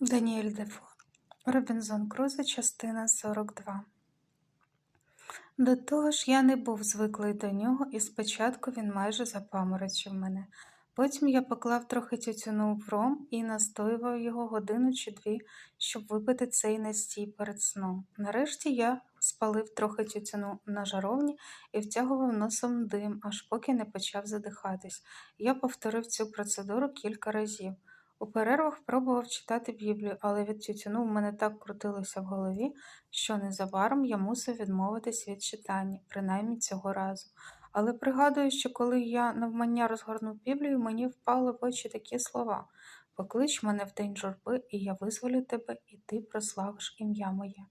Даніель Дефо Робінзон Крузо, частина 42 До того ж, я не був звиклий до нього, і спочатку він майже запаморочив мене. Потім я поклав трохи тютюну в ром і настоював його годину чи дві, щоб випити цей настій перед сном. Нарешті я спалив трохи тютюну на жаровні і втягував носом дим, аж поки не почав задихатись. Я повторив цю процедуру кілька разів. У перервах пробував читати Біблію, але від тютюну в мене так крутилося в голові, що незабаром я мусив відмовитись від читання, принаймні цього разу. Але пригадую, що коли я навмання розгорнув Біблію, мені впали в очі такі слова Поклич мене в день журби, і я визволю тебе, і ти прославиш ім'я моє.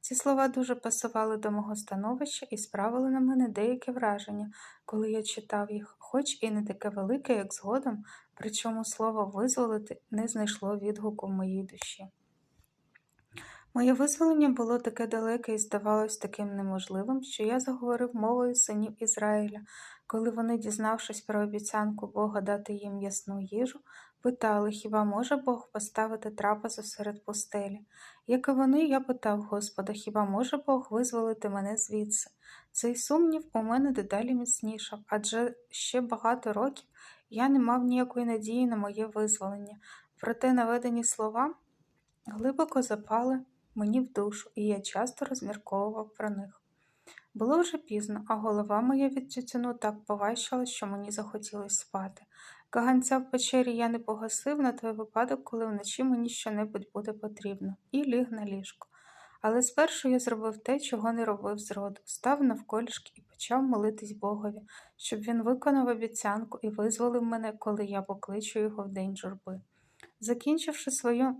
Ці слова дуже пасували до мого становища і справили на мене деяке враження, коли я читав їх, хоч і не таке велике, як згодом, причому слово визволити не знайшло відгуку в моїй душі. Моє визволення було таке далеке і здавалось таким неможливим, що я заговорив мовою синів Ізраїля, коли вони, дізнавшись про обіцянку Бога дати їм ясну їжу, питали, хіба може Бог поставити трапезу серед пустелі? Як і вони, я питав Господа, хіба може Бог визволити мене звідси? Цей сумнів у мене дедалі міцнішав, адже ще багато років я не мав ніякої надії на моє визволення, проте наведені слова глибоко запали мені в душу, і я часто розмірковував про них. Було вже пізно, а голова моя від тютюну так поважчала, що мені захотілося спати. Каганця в печері я не погасив на той випадок, коли вночі мені щонебудь буде потрібно, і ліг на ліжко. Але спершу я зробив те, чого не робив зроду, став навколішки і почав молитись Богові, щоб він виконав обіцянку і визволив мене, коли я покличу його в день журби. Закінчивши свою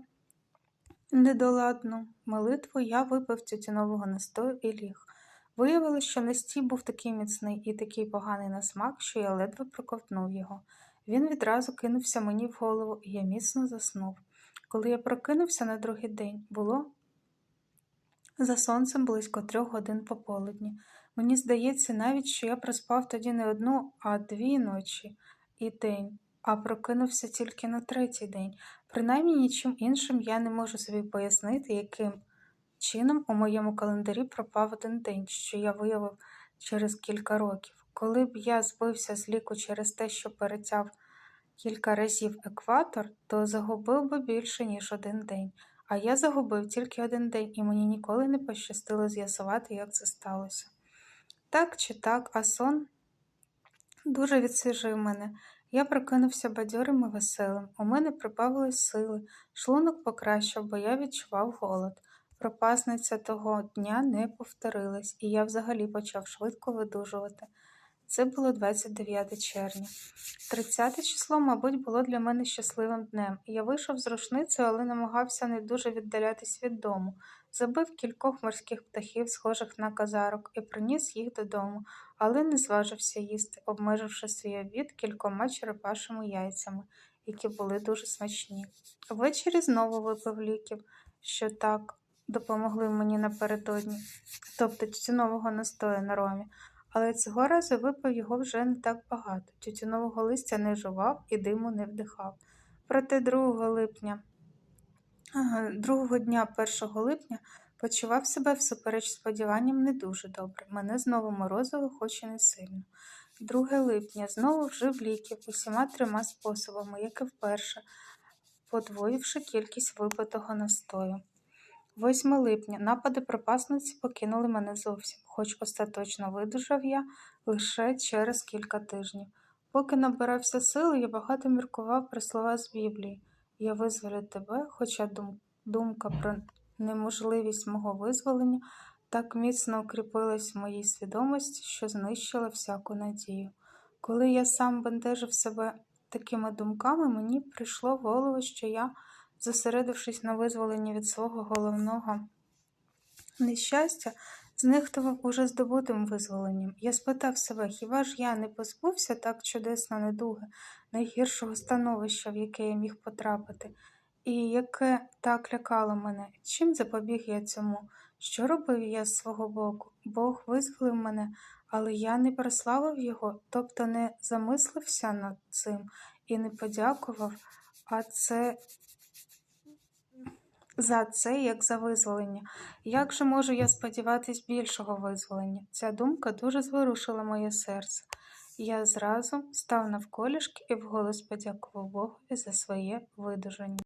недоладну молитву, я випив тютюнового настою і ліг. Виявилось, що настій був такий міцний і такий поганий на смак, що я ледве проковтнув його. Він відразу кинувся мені в голову, і я міцно заснув. Коли я прокинувся на другий день, було за сонцем близько трьох годин пополудні. Мені здається, навіть що я проспав тоді не одну, а дві ночі і день, а прокинувся тільки на третій день. Принаймні нічим іншим я не можу собі пояснити, яким чином у моєму календарі пропав один день, що я виявив через кілька років. Коли б я збився з ліку через те, що перетяв кілька разів екватор, то загубив би більше, ніж один день. А я загубив тільки один день, і мені ніколи не пощастило з'ясувати, як це сталося. Так чи так, а сон дуже відсвіжив мене. Я прокинувся бадьорим і веселим. У мене прибавились сили, шлунок покращив, бо я відчував голод. Пропасниця того дня не повторилась, і я взагалі почав швидко видужувати. Це було 29 червня. 30 число, мабуть, було для мене щасливим днем. Я вийшов з рушницею, але намагався не дуже віддалятись від дому. Забив кількох морських птахів, схожих на казарок, і приніс їх додому, але не зважився їсти, обмеживши свій обід кількома черепашими яйцями, які були дуже смачні. Ввечері знову випив ліків, що так допомогли мені напередодні, тобто тютюнового настою на ромі. Але цього разу випив його вже не так багато. Тютюнового листя не жував і диму не вдихав. Проте 2 липня, другого дня 1 липня почував себе всупереч сподіванням не дуже добре. Мене знову морозило, хоч і не сильно. 2 липня знову вжив ліків усіма трьома способами, як і вперше, подвоївши кількість випитого настою. 8 липня напади пропасниці покинули мене зовсім, хоч остаточно видужав я лише через кілька тижнів. Поки набирався сили, я багато міркував про слова з Біблії. Я визволю тебе, хоча дум думка про неможливість мого визволення так міцно укріпилась в моїй свідомості, що знищила всяку надію. Коли я сам бентежив себе такими думками, мені прийшло в голову, що я зосередившись на визволенні від свого головного нещастя, знехтував уже здобутим визволенням. Я спитав себе, хіба ж я не позбувся так чудесно недуги, найгіршого становища, в яке я міг потрапити, і яке так лякало мене? Чим запобіг я цьому? Що робив я з свого боку? Бог визволив мене, але я не прославив його, тобто не замислився над цим і не подякував, а це за це, як за визволення. Як же можу я сподіватись більшого визволення? Ця думка дуже зворушила моє серце. Я зразу став навколішки і вголос подякував Богові за своє видужання.